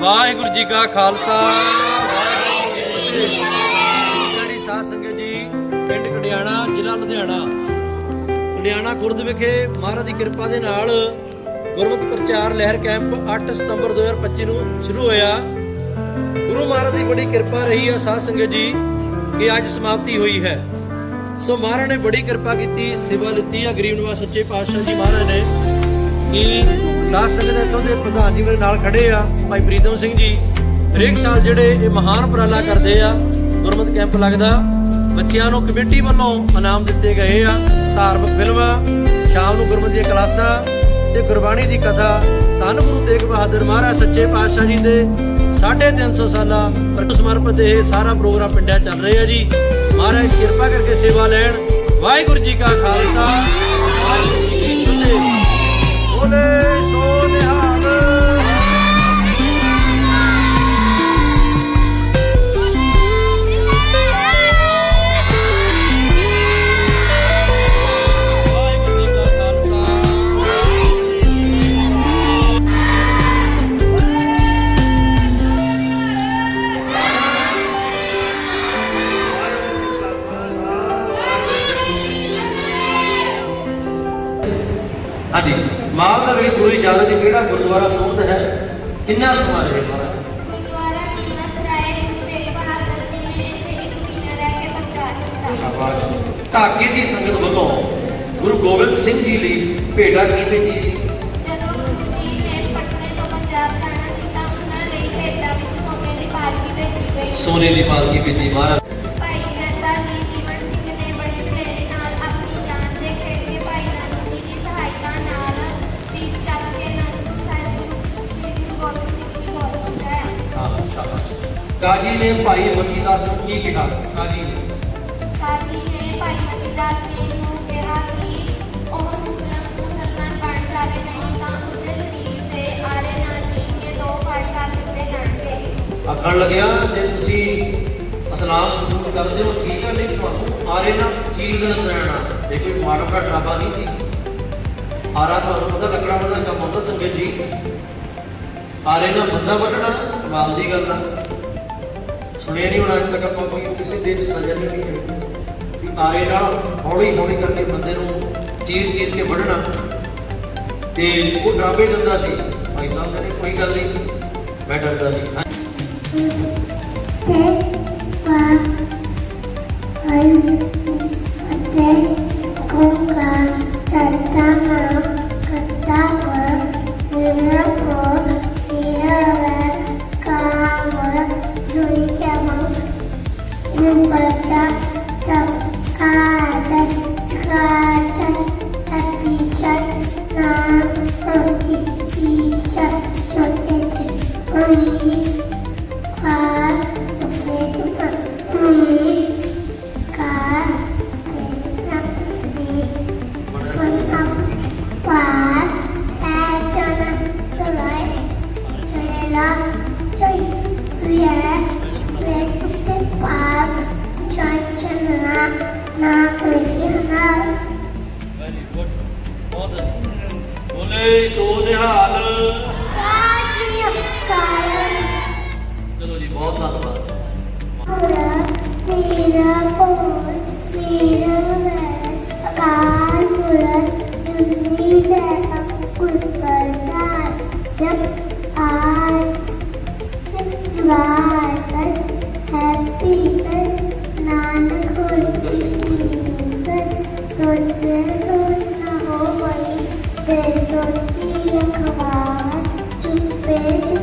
ਵਾਹਿਗੁਰੂ ਜੀ ਕਾ ਖਾਲਸਾ। ਜਿਹੜੀ ਸਾਧ ਸੰਗਤ ਜੀ ਪਿੰਡ ਕੜਿਆਣਾ, ਜ਼ਿਲ੍ਹਾ ਲੁਧਿਆਣਾ ਲੁਧਿਆਣਾ ਖੁਰਦ ਵਿਖੇ ਮਹਾਰਾਜ ਦੀ ਕਿਰਪਾ ਦੇ ਨਾਲ ਗੁਰਮਤਿ ਪ੍ਰਚਾਰ ਲਹਿਰ ਕੈਂਪ 8 ਸਤੰਬਰ 2025 ਨੂੰ ਸ਼ੁਰੂ ਹੋਇਆ। ਗੁਰੂ ਮਹਾਰਾਜ ਦੀ ਬੜੀ ਕਿਰਪਾ ਰਹੀ ਹੈ ਸਾਧ ਸੰਗਤ ਜੀ, ਕਿ ਅੱਜ ਸਮਾਪਤੀ ਹੋਈ ਹੈ। ਸੋ ਮਹਾਰਾਜ ਨੇ ਬੜੀ ਕਿਰਪਾ ਕੀਤੀ, ਸੇਵਾ ਲਿੱਤੀ ਆ ਗਰੀਬ ਨਿਵਾਸ ਸੱਚੇ ਪਾਤਸ਼ਾਹ ਜੀ ਮਹਾਰਾਜ ਨੇ, ਕਿ ਸਾਧ ਸੰਗਤ ਇੱਥੋਂ ਦੇ ਪ੍ਰਧਾਨ ਜੀ ਮੇਰੇ ਨਾਲ ਖੜੇ ਆ, ਭਾਈ ਪ੍ਰੀਤਮ ਸਿੰਘ ਜੀ। ਹਰੇਕ ਸਾਲ ਜਿਹੜੇ ਇਹ ਮਹਾਨ ਉਪਰਾਲਾ ਕਰਦੇ ਆ, ਗੁਰਮਤਿ ਕੈਂਪ ਲੱਗਦਾ, ਬੱਚਿਆਂ ਨੂੰ ਕਮੇਟੀ ਵੱਲੋਂ ਇਨਾਮ ਦਿੱਤੇ ਗਏ ਆ, ਧਾਰਮਿਕ ਫਿਲਮਾਂ, ਸ਼ਾਮ ਨੂੰ ਗੁਰਮਤ ਦੀਆਂ ਕਲਾਸਾਂ ਤੇ ਗੁਰਬਾਣੀ ਦੀ ਕਥਾ, ਧੰਨ ਗੁਰੂ ਤੇਗ ਬਹਾਦਰ ਮਹਾਰਾਜ, ਸੱਚੇ ਪਾਤਸ਼ਾਹ ਜੀ ਦੇ 350 ਸਾਲਾਂ ਪਰ ਸਮਰਪਿਤ ਇਹ ਸਾਰਾ ਪ੍ਰੋਗਰਾਮ ਪਿੰਡਾਂ 'ਚ ਚੱਲ ਰਿਹਾ ਜੀ। ਮਹਾਰਾਜ, ਕਿਰਪਾ ਕਰਕੇ ਸੇਵਾ ਲੈਣ। ਵਾਹਿਗੁਰੂ ਜੀ ਕਾ ਖਾਲਸਾ। ਵਾਹਿਗੁਰੂ ਜੀ ਕੀ ਫਤਿਹ। ਬੋਲੇ। ਮਾਲ ਦਾ ਵੀ ਗੁਰੂ ਇਜਾਜ਼ਤ ਜੀ ਕਿਹੜਾ ਗੁਰਦੁਆਰਾ ਸੋਧ ਹੈ? ਕਿੰਨਾ ਸਮਾਂ ਰਹੇ ਮਹਾਰਾਜ ਢਾਕੇ ਦੀ ਸੰਗਤ ਵੱਲੋਂ ਗੁਰੂ ਗੋਬਿੰਦ ਸਿੰਘ ਜੀ ਲਈ ਭੇਟਾ ਕੀ ਭੇਜੀ ਸੀ। ਜਦੋਂ ਗੁਰੂ ਜੀ ਨੇ ਪਟਨੇ ਤੋਂ ਪੰਜਾਬ ਜਾਣਾ ਸੀ ਤਾਂ ਉਹਨਾਂ ਲਈ ਭੇਟਾ ਵਿੱਚ ਸੋਨੇ ਦੀ ਪਾਲਕੀ ਭੇਜੀ ਗਈ ਸੋਨੇ ਦੀ ਪਾਲਕੀ ਭੇਜੀ। ਮਹਾਰਾਜ ਕਾਜੀ ਨੇ ਭਾਈ ਮਤੀ ਦਾਸ ਨੂੰ ਕੀ ਕਿਹਾ? ਕਾਜੀ ਨੇ। ਕਾਜੀ ਨੇ ਭਾਈ ਮਤੀਦਾਸ ਜੀ ਨੂੰ ਕਿਹਾ ਕਿ ਉਹ ਮੁਸਲਮਾਨ ਮੁਸਲਮਾਨ ਬਣ ਜਾਵੇ ਨਹੀਂ ਤਾਂ ਉਹਦੇ ਸਰੀਰ ਤੇ ਆਰੇ ਨਾਲ ਚੀਨ ਕੇ ਦੋ ਫੜ ਕਰ ਦਿੱਤੇ ਜਾਣਗੇ। ਆਖਣ ਲੱਗਿਆ ਜੇ ਤੁਸੀਂ ਅਸਲਾਮ ਕਬੂਲ ਕਰਦੇ ਹੋ? ਠੀਕ ਹੈ ਨਹੀਂ ਤੁਹਾਨੂੰ? ਆਰੇ ਨਾ ਚੀਰ ਦੇਣ ਲੈਣਾ ਇਹ ਕੋਈ ਮਾੜਾ ਮੋਟਾ ਡਰਾਬਾ ਨਹੀਂ ਸੀ। ਆਰਾ ਤੁਹਾਨੂੰ ਪਤਾ ਲੱਕੜਾ ਦਾ ਕੰਮ ਹੁੰਦਾ ਸੰਗਤ ਜੀ। ਆਰੇ ਨਾਲ ਬੰਦਾ ਵੱਢਣਾ ਕਮਾਲ ਦੀ ਗੱਲ ਆ। ਸੁਣਿਆ ਨਹੀਂ ਅੱਜ ਤੱਕ ਆਪਾਂ ਕੋਈ ਕਿਸੇ ਦੇਸ਼ 'ਚ ਸਜ਼ਾ ਨਹੀਂ ਹੈ ਕਿ ਆਰੇ ਨਾਲ ਹੌਲੀ ਹੌਲੀ ਕਰਕੇ ਬੰਦੇ ਨੂੰ ਚੀਰ ਚੀਰ ਕੇ ਵੱਢਣਾ ਤੇ ਉਹ ਡਰਾਵੇ ਦਿੰਦਾ ਸੀ ਭਾਈ ਸਾਹਿਬ ਕਹਿੰਦੇ ਕੋਈ ਗੱਲ ਨਹੀਂ ਮੈਂ ਡਰਦਾ ਨਹੀਂ ਵੈਰੀ ਗੁੱਡ ਬਹੁਤ ਬੋਲੇ ਸੋ ਨਿਹਾਲ ਚਲੋ ਜੀ ਬਹੁਤ ਧੰਨਵਾਦ। ਮੇਰਾ ਕੋਲ ਮੇਰਾ ਮੈਂ ਅਕਾਲ ਸੋਚੇ ਸੋਚ ਨਾ ਹੋ ਪਈ ਤੇ ਸੋਚੀ ਅਖਬਾਰ ਚੁੱਪੇ